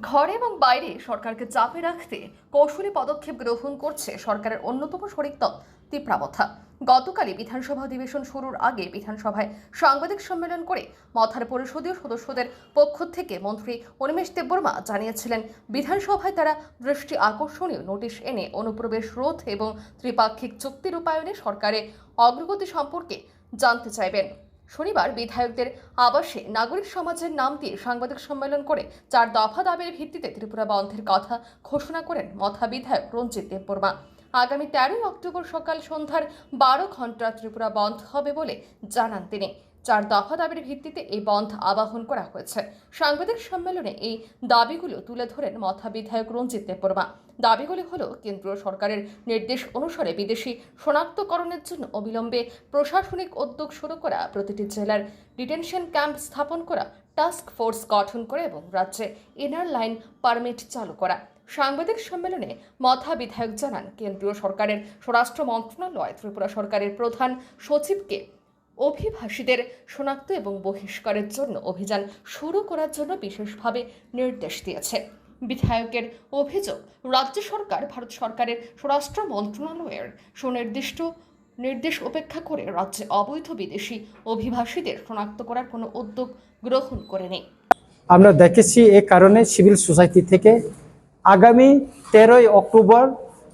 ঘরে এবং বাইরে সরকারকে চাপে রাখতে কৌশলী পদক্ষেপ গ্রহণ করছে সরকারের অন্যতম শরিক দল তীব্রাবথা গতকালই বিধানসভা অধিবেশন শুরুর আগে বিধানসভায় সাংবাদিক সম্মেলন করে মথার পরিষদীয় সদস্যদের পক্ষ থেকে মন্ত্রী অনিমেষ দেববর্মা জানিয়েছিলেন, বিধানসভায় তারা দৃষ্টি আকর্ষণীয় নোটিশ এনে অনুপ্রবেশ রোধ এবং ত্রিপাক্ষিক চুক্তি রূপায়ণে সরকারের অগ্রগতি সম্পর্কে জানতে চাইবেন। শনিবার বিধায়কদের আবাসে নাগরিক সমাজের নাম দিয়ে সাংবাদিক সম্মেলন করে চার দফা দাবির ভিত্তিতে ত্রিপুরা বন্ধের কথা ঘোষণা করেন মথা বিধায়ক রঞ্জিত দেববর্মা। আগামী তেরোই অক্টোবর সকাল সন্ধ্যার বারো ঘণ্টা ত্রিপুরা বন্ধ হবে বলে জানান তিনি। চার দফা দাবির ভিত্তিতে এই বন্ধ আবাহন করা হয়েছে। সাংবাদিক সম্মেলনে এই দাবিগুলো তুলে ধরেন মথা বিধায়ক রঞ্জিত দেববর্মা। দাবিগুলি হল, কেন্দ্রীয় সরকারের নির্দেশ অনুসারে বিদেশি শনাক্তকরণের জন্য অবিলম্বে প্রশাসনিক উদ্যোগ শুরু করা, প্রতিটি জেলার ডিটেনশন ক্যাম্প স্থাপন করা, টাস্ক ফোর্স গঠন করা এবং রাজ্যে ইনার লাইন পারমিট চালু করা। সাংবাদিক সম্মেলনে মথা বিধায়ক জানান, কেন্দ্রীয় সরকারের স্বরাষ্ট্র মন্ত্রণালয়, ত্রিপুরা সরকারের প্রধান সচিবকে অভিবাসীদের শনাক্ত এবং বহিষ্কারের জন্য অভিযান শুরু করার জন্য বিশেষভাবে নির্দেশ দিয়েছে। বিধায়কের অভিযোগ, রাজ্য সরকার, ভারত সরকারের স্বরাষ্ট্র মন্ত্রণালয়ের সুনির্দিষ্ট নির্দেশ উপেক্ষা করে রাজ্যে অবৈধ বিদেশি অভিবাসীদের শনাক্ত করার কোনো উদ্যোগ গ্রহণ করেনি। আমরা দেখেছি এ কারণে সিভিল সোসাইটি থেকে আগামী তেরোই অক্টোবর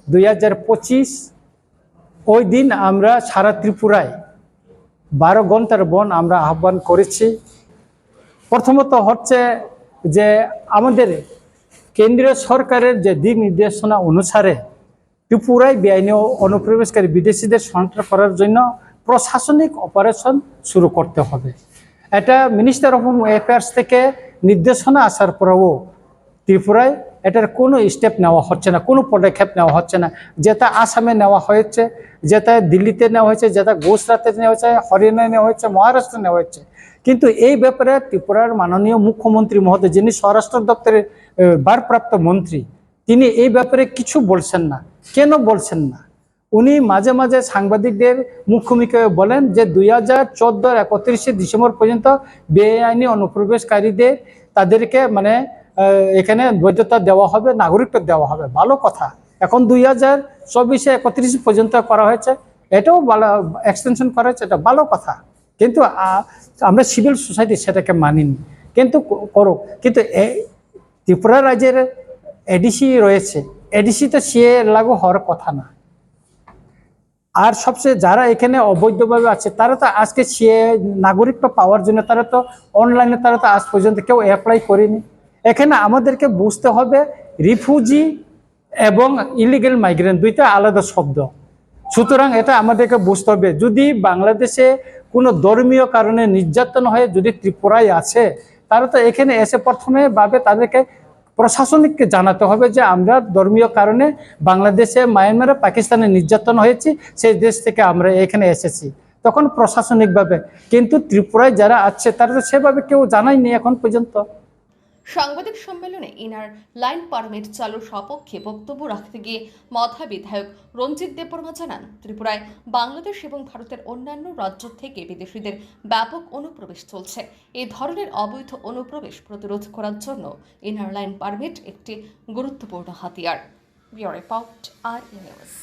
দুই হাজার পঁচিশ ওই দিন আমরা সারা ত্রিপুরায় বারো ঘণ্টার বন আমরা আহ্বান করেছি। প্রথমত হচ্ছে যে আমাদের কেন্দ্রীয় সরকারের যে দিক নির্দেশনা অনুসারে ত্রিপুরায় বেআইনি অনুপ্রবেশকারী বিদেশিদের শনাক্ত করার জন্য প্রশাসনিক অপারেশন শুরু করতে হবে। এটা মিনিস্টার অফ হোম অ্যাফেয়ার্স থেকে নির্দেশনা আসার পরেও ত্রিপুরায় এটার কোনো স্টেপ নেওয়া হচ্ছে না, কোনো পদক্ষেপ নেওয়া হচ্ছে না। যেটা আসামে নেওয়া হয়েছে, যেটা দিল্লিতে নেওয়া হয়েছে, যেটা গুজরাটে নেওয়া হয়েছে, হরিয়ানায় নেওয়া হয়েছে, মহারাষ্ট্রে নেওয়া হয়েছে। কিন্তু এই ব্যাপারে ত্রিপুরার মাননীয় মুখ্যমন্ত্রী মহোদয়, যিনি স্বরাষ্ট্র দপ্তরের ভারপ্রাপ্ত মন্ত্রী, তিনি এই ব্যাপারে কিছু বলছেন না। কেন বলছেন না? উনি মাঝে মাঝে সাংবাদিকদের মুখোমুখি বলেন যে দুই হাজার চোদ্দোর একত্রিশে ডিসেম্বর পর্যন্ত বেআইনি অনুপ্রবেশকারীদের তাদেরকে মানে এখানে বৈধতা দেওয়া হবে, নাগরিকত্ব দেওয়া হবে। ভালো কথা। এখন দুই হাজার চব্বিশে একত্রিশ পর্যন্ত করা হয়েছে। এটাও ভালো এক্সটেনশন করা হয়েছে, এটা ভালো কথা। কিন্তু আমরা সিভিল সোসাইটি সেটাকে মানিনি। কিন্তু করো। কিন্তু ত্রিপুরা রাজ্যের এডিসি রয়েছে। এডিসি তো সে লাগু হওয়ার কথা না। আর সবচেয়ে যারা এখানে অবৈধভাবে আছে, তারা তো আজকে সে নাগরিকত্ব পাওয়ার জন্য তারা তো অনলাইনে তারা তো আজ পর্যন্ত কেউ অ্যাপ্লাই করেনি। এখানে আমাদেরকে বুঝতে হবে রিফিউজি এবং ইলিগেল মাইগ্রেন্ট দুইটা আলাদা শব্দ। সুতরাং এটা আমাদেরকে বুঝতে হবে। যদি বাংলাদেশে কোনো ধর্মীয় কারণে নির্যাতন হয়ে, যদি ত্রিপুরায় আছে, তারা তো এখানে এসে প্রথমে ভাবে তাদেরকে প্রশাসনিককে জানাতে হবে যে আমরা ধর্মীয় কারণে বাংলাদেশে, মায়ানমারে, পাকিস্তানে নির্যাতন হয়েছি, সেই দেশ থেকে আমরা এখানে এসেছি। তখন প্রশাসনিকভাবে। কিন্তু ত্রিপুরায় যারা আছে, তারা তো সেভাবে কেউ জানায়নি এখন পর্যন্ত। সাংবাদিক সম্মেলনে ইনার লাইন পারমিট চালুর সপক্ষে বক্তব্য রাখতে গিয়ে মথা বিধায়ক রঞ্জিত দেববর্মা জানান, ত্রিপুরায় বাংলাদেশ এবং ভারতের অন্যান্য রাজ্য থেকে বিদেশিদের ব্যাপক অনুপ্রবেশ চলছে। এই ধরনের অবৈধ অনুপ্রবেশ প্রতিরোধ করার জন্য ইনার লাইন পারমিট একটি গুরুত্বপূর্ণ হাতিয়ার। বিওর রিপোর্ট আর নিউজ